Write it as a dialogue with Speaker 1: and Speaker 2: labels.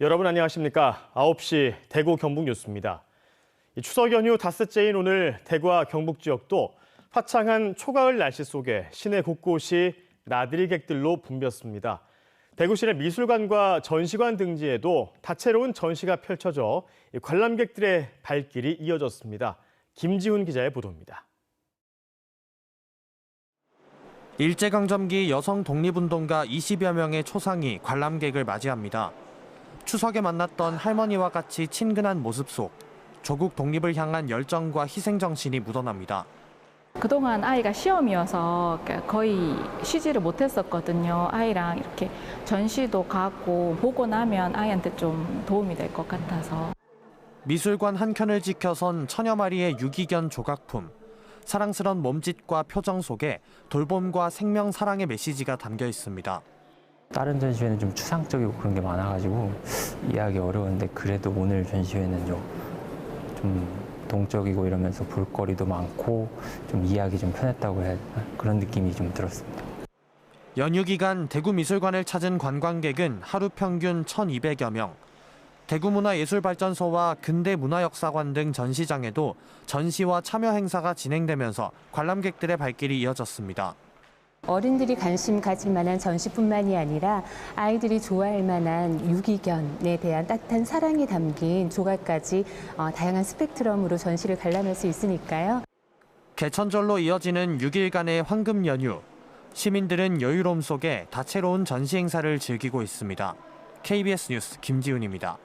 Speaker 1: 여러분 안녕하십니까? 9시 대구 경북 뉴스입니다. 이 추석 연휴 닷새째인 오늘 대구와 경북 지역도 화창한 초가을 날씨 속에 시내 곳곳이 나들이 객들로 붐볐습니다. 대구시내 미술관과 전시관 등지에도 다채로운 전시가 펼쳐져 이 관람객들의 발길이 이어졌습니다. 김지훈 기자의 보도입니다.
Speaker 2: 일제강점기 여성 독립운동가 20여 명의 초상이 관람객을 맞이합니다. 추석에 만났던 할머니와 같이 친근한 모습 속 조국 독립을 향한 열정과 희생정신이 묻어납니다.
Speaker 3: 그동안 아이가 시험이어서 거의 쉬지를 못했었거든요. 아이랑 이렇게 전시도 가고 보고 나면 아이한테 좀 도움이 될 것 같아서.
Speaker 2: 미술관 한 켠을 지켜선 천여 마리의 유기견 조각품. 사랑스런 몸짓과 표정 속에 돌봄과 생명 사랑의 메시지가 담겨 있습니다.
Speaker 4: 다른 전시회는 좀 추상적이고 그런 게 많아가지고 이해하기 어려운데 그래도 오늘 전시회는 좀, 좀 동적이고 이러면서 볼거리도 많고 좀 이해하기 좀 편했다고 해야 되나 그런 느낌이 좀 들었습니다.
Speaker 2: 연휴 기간 대구 미술관을 찾은 관광객은 하루 평균 1,200여 명. 대구문화예술발전소와 근대문화역사관 등 전시장에도 전시와 참여 행사가 진행되면서 관람객들의 발길이 이어졌습니다.
Speaker 5: 어른들이 관심 가질 만한 전시뿐만이 아니라 아이들이 좋아할 만한 유기견에 대한 따뜻한 사랑이 담긴 조각까지 어, 다양한 스펙트럼으로 전시를 관람할 수 있으니까요.
Speaker 2: 개천절로 이어지는 6일간의 황금 연휴. 시민들은 여유로움 속에 다채로운 전시 행사를 즐기고 있습니다. KBS 뉴스 김지훈입니다.